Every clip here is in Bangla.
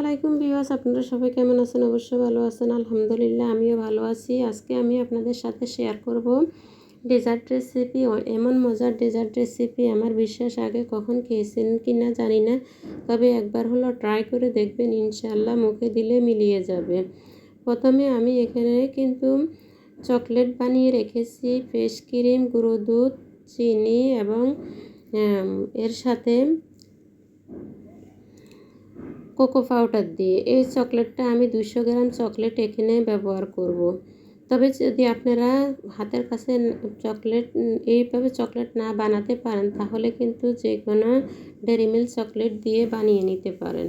আলাইকুম বিওয়াস আপনারা সবাই কেমন আছেন? অবশ্যই ভালো আছেন, আলহামদুলিল্লাহ, আমিও ভালো আছি। আজকে আমি আপনাদের সাথে শেয়ার করব ডেজার্ট রেসিপি এমন মজার ডেজার্ট রেসিপি আমার বিশ্বাস, আগে কখন খেয়েছেন কি না জানি না, তবে একবার হলো ট্রাই করে দেখবেন ইনশাল্লাহ মুখে দিলে মিলিয়ে যাবে। প্রথমে আমি এখানে কিন্তু চকলেট বানিয়ে রেখেছি ফ্রেশ ক্রিম গুঁড়ো দুধ, চিনি এবং এর সাথে কোকো পাউডার দিয়ে এই চকলেটটা আমি দুশো গ্রাম চকলেট এখানে ব্যবহার করব। তবে যদি আপনারা হাতের কাছে চকলেট এইভাবে চকলেট না বানাতে পারেন, তাহলে কিন্তু যে কোনো ডেরি মিল্ক চকলেট দিয়ে বানিয়ে নিতে পারেন।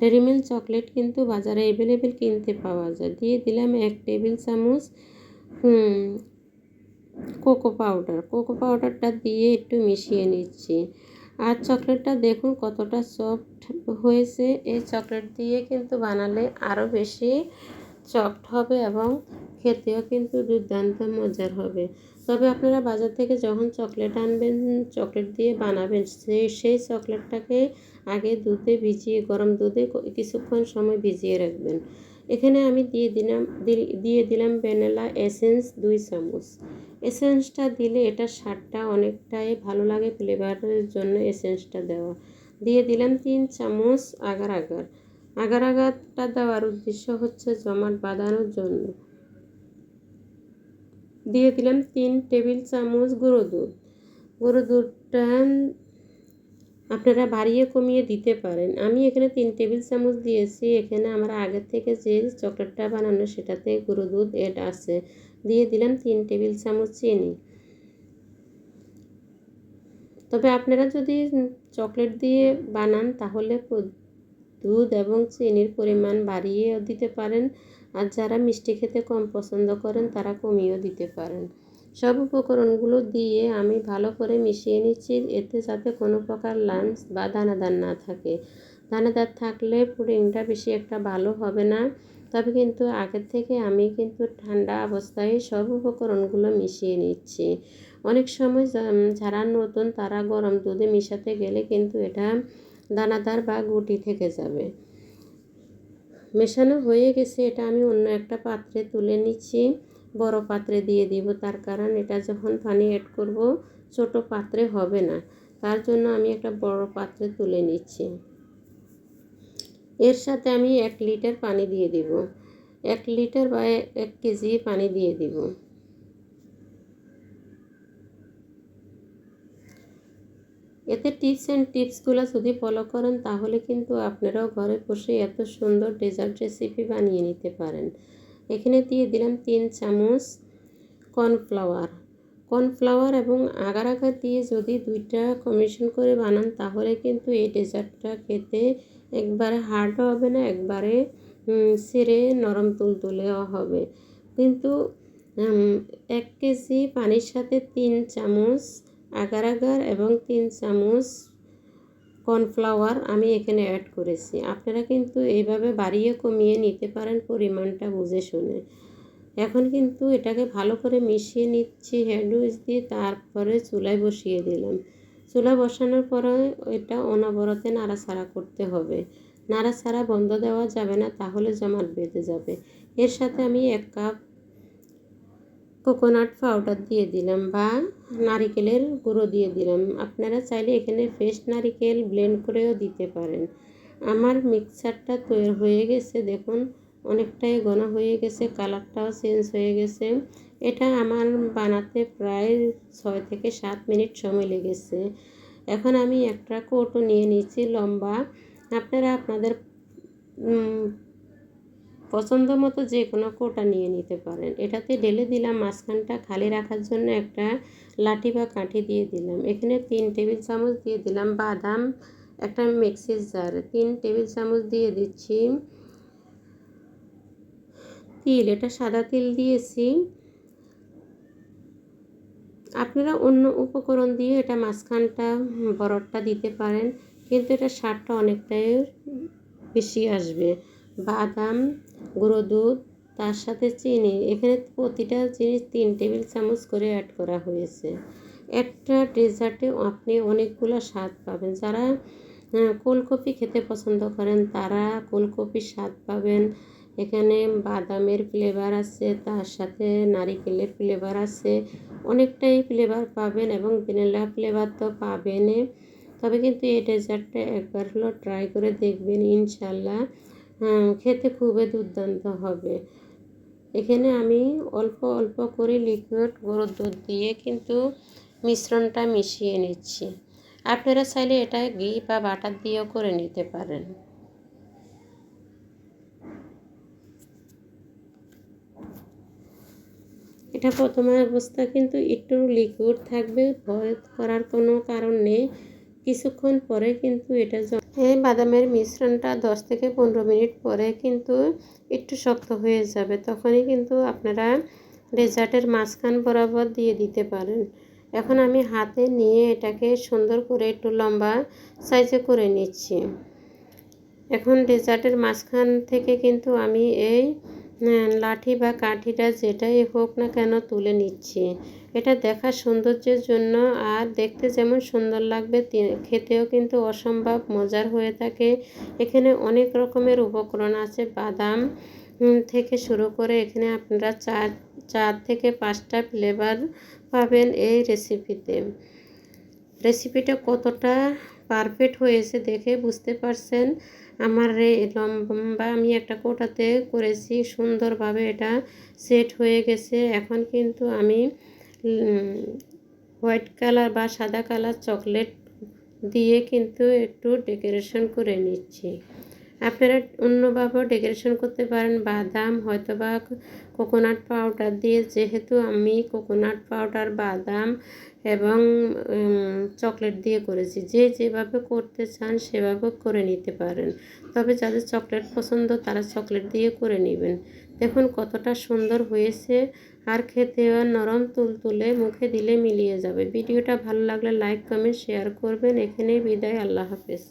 ডেরি মিল্ক চকলেট কিন্তু বাজারে অ্যাভেলেবেল কিনতে পাওয়া যায়। দিয়ে দিলাম এক টেবিল চামচ কোকো পাউডার। কোকো পাউডারটা দিয়ে একটু মিশিয়ে নিচ্ছি। আর চকলেটটা দেখুন কতটা সফট হয়েছে। এই চকলেট দিয়ে কিন্তু বানালে আরও বেশি সফট হবে এবং খেতেও কিন্তু দুর্দান্ত মজার হবে। তবে আপনারা বাজার থেকে যখন চকলেট আনবেন, চকলেট দিয়ে বানাবেন, সেই সেই চকলেটটাকে আগে দুধে ভিজিয়ে, গরম দুধে কিছুক্ষণ সময় ভিজিয়ে রাখবেন। এখানে আমি দিয়ে দিলাম দিয়ে দিলাম ভ্যানিলা এসেন্স দুই চামচ। এসেন্সটা দিলে এটা স্বাদটা অনেকটাই ভালো লাগে, ফ্লেভারের জন্য এসেন্সটা দেওয়া। দিয়ে দিলাম তিন চামচ আগার আগার। আগার আগারটা দেওয়ার উদ্দেশ্য হচ্ছে জমাট বাঁধানোর জন্য। দিয়ে দিলাম তিন টেবিল চামচ গুঁড়ো দুধ। গুঁড়ো দুধটা আপনারা বাড়িয়ে কমিয়ে দিতে পারেন। আমি এখানে তিন টেবিল চামচ দিয়েছি। এখানে আমার আগের থেকে যে চকলেটটা বানানো সেটাতে গুঁড়ো দুধ এড আছে। দিয়ে দিলাম তিন টেবিল চামচ চিনি। তবে আপনারা যদি চকলেট দিয়ে বানান তাহলে দুধ এবং চিনির পরিমাণ বাড়িয়েও দিতে পারেন। আর যারা মিষ্টি খেতে কম পছন্দ করেন তারা কমিয়েও দিতে পারেন। সব উপকরণগুলো দিয়ে আমি ভালো করে মিশিয়ে নিচ্ছি। এতে যাতে কোনো প্রকার লাঞ্চ বা দানাদার না থাকে। দানাদার থাকলে পুডিংটা বেশি একটা ভালো হবে না। তবে কিন্তু আগের থেকে আমি কিন্তু ঠান্ডা অবস্থায় সব উপকরণগুলো মিশিয়ে নিচ্ছি। অনেক সময় যারা নতুন তারা গরম দুধে মিশাতে গেলে কিন্তু এটা দানাদার বা গুটি থেকে যাবে। মেশানো হয়ে গেছে, এটা আমি অন্য একটা পাত্রে তুলে নিচ্ছি। বড় পাত্রে দিয়ে দিব। তার কারণ এটা যখন পানি অ্যাড করব, ছোট পাত্রে হবে না। তার জন্য আমি একটা বড় পাত্রে তুলে নিচ্ছি। এর সাথে আমি এক লিটার পানি দিয়ে দিব। এক লিটার বা এক কেজি পানি দিয়ে দিব। এতে টিপস অ্যান্ড টিপসগুলো যদি ফলো করেন, তাহলে কিন্তু আপনারাও ঘরে বসে এত সুন্দর ডেজার্ট রেসিপি বানিয়ে নিতে পারেন। এখানে দিয়ে দিলাম তিন চামচ কর্নফ্লাওয়ার। কর্নফ্লাওয়ার এবং আগার আগার দিয়ে যদি দুইটা কমিশন করে বানান, তাহলে কিন্তু এই ডেজার্টটা খেতে একবারে হার্ডও হবে না, একবারে সেরে নরম তুলতুলেও হবে। কিন্তু এক কেজি পানির সাথে তিন চামচ আগার আগার এবং তিন চামচ কর্নফ্লাওয়ার আমি এখানে অ্যাড করেছি। আপনারা কিন্তু এইভাবে বাড়িয়ে কমিয়ে নিতে পারেন পরিমাণটা বুঝে শুনে। এখন কিন্তু এটাকে ভালো করে মিশিয়ে নিচ্ছি হ্যান্ডউইচ দিয়ে তারপরে চুলায় বসিয়ে দিলাম। চুলা বসানোর পরে এটা অনবরতে নাড়াচাড়া করতে হবে। নাড়াচাড়া বন্ধ দেওয়া যাবে না, তাহলে জমাট বেঁধে যাবে। এর সাথে আমি এক কাপ কোকোনাট পাউডার দিয়ে দিলাম বা নারিকেলের গুঁড়ো দিয়ে দিলাম। আপনারা চাইলে এখানে ফ্রেশ নারিকেল ব্লেন্ড করেও দিতে পারেন। আমার মিক্সারটা তৈরি হয়ে গেছে, দেখুন, অনেকটাই ঘন হয়ে গেছে, কালারটাও চেঞ্জ হয়ে গেছে। এটা আমার বানাতে প্রায় ছয় থেকে সাত মিনিট সময় লেগেছে। এখন আমি একটা কৌটো নিয়ে নিচ্ছি লম্বা। আপনারা আপনাদের পছন্দ মতো যে কোনো কোটা নিয়ে নিতে পারেন। এটাতে ঢেলে দিলাম মাঝখানটা খালি রাখার জন্য একটা লাঠি বা কাঠি দিয়ে দিলাম। এখানে তিন টেবিল চামচ দিয়ে দিলাম বাদাম, একটা মিক্সির জার, তিন টেবিল চামচ দিয়ে দিচ্ছি তিল, এটা সাদা তিল দিয়েছি। আপনারা অন্য উপকরণ দিয়ে এটা মাঝখানটা বরফটা দিতে পারেন। কিন্তু এটা স্বাদটা অনেকটাই বেশি আসবে। বাদাম গুঁড়ো দুধ, তার সাথে চিনি। এখানে প্রতিটা জিনিস তিন টেবিল চামচ করে অ্যাড করা হয়েছে। একটা ডেজার্টে আপনি অনেকগুলো স্বাদ পাবেন। যারা কোলকপি খেতে পছন্দ করেন, তারা কোলকপির স্বাদ পাবেন। এখানে বাদামের ফ্লেভার আছে, তার সাথে নারিকেলের ফ্লেভার আছে। অনেকটাই ফ্লেভার পাবেন এবং ভ্যানিলা ফ্লেভার তো পাবেনই। তবে কিন্তু এই ডেজার্টটা একবার হলো ট্রাই করে দেখবেন, ইনশাল্লাহ। খেতে খুবই দুর্দান্ত হবে। এখানে আমি অল্প অল্প করে লিকুইড গরুর দুধ দিয়ে কিন্তু মিশ্রণটা মিশিয়ে নিচ্ছি। আপনারা চাইলে এটা ঘি বা বাটার দিয়েও করে নিতে পারেন। এটা প্রথমে অবস্থা কিন্তু একটু লিকুইড থাকবে, ভয় করার কোনো কারণ নেই। কিছুক্ষণ পরে কিন্তু এটা এই বাদামের মিশ্রণটা দশ থেকে পনেরো মিনিট পরে কিন্তু একটু শক্ত হয়ে যাবে। তখনই কিন্তু আপনারা ডেজার্টের মাঝখান বরাবর দিয়ে দিতে পারেন। এখন আমি হাতে নিয়ে এটাকে সুন্দর করে একটু লম্বা সাইজে করে নিচ্ছি। এখন ডেজার্টের মাঝখান থেকে কিন্তু আমি এই লাঠি বা কাঠিটা যেটাই হোক না কেন তুলে নিচ্ছি। এটা দেখার সৌন্দর্যের জন্য আর দেখতে যেমন সুন্দর লাগবে খেতেও কিন্তু অসম্ভব মজার হয়ে থাকে। এখানে অনেক রকমের উপকরণ আছে, বাদাম থেকে শুরু করে এখানে আপনারা চার চার থেকে পাঁচটা ফ্লেভার পাবেন এই রেসিপিতে রেসিপিটা কতটা পারফেক্ট হয়েছে দেখে বুঝতে পারছেন। আমার রে লম্বা আমি একটা কোটাতে করেছি, সুন্দরভাবে এটা সেট হয়ে গেছে। এখন কিন্তু আমি হোয়াইট কালার বা সাদা কালার চকলেট দিয়ে কিন্তু একটু ডেকোরেশন করে নিচ্ছি। আপনারা অন্যভাবেও ডেকোরেশন করতে পারেন। বাদাম হয়তো বা কোকোনাট পাউডার দিয়ে, যেহেতু আমি কোকোনাট পাউডার বাদাম এবং চকলেট দিয়ে করেছি। যে যেভাবে করতে চান, সেভাবে করে নিতে পারেন। তবে যাদের চকলেট পছন্দ, তারা চকলেট দিয়ে করে নেবেন। দেখুন কতটা সুন্দর হয়েছে। আর খেতে নরম তুল তুলে মুখে দিলে মিলিয়ে যাবে। ভিডিওটা ভালো লাগলে লাইক কমেন্ট শেয়ার করবেন। এখানেই বিদায়। আল্লাহ হাফেজ।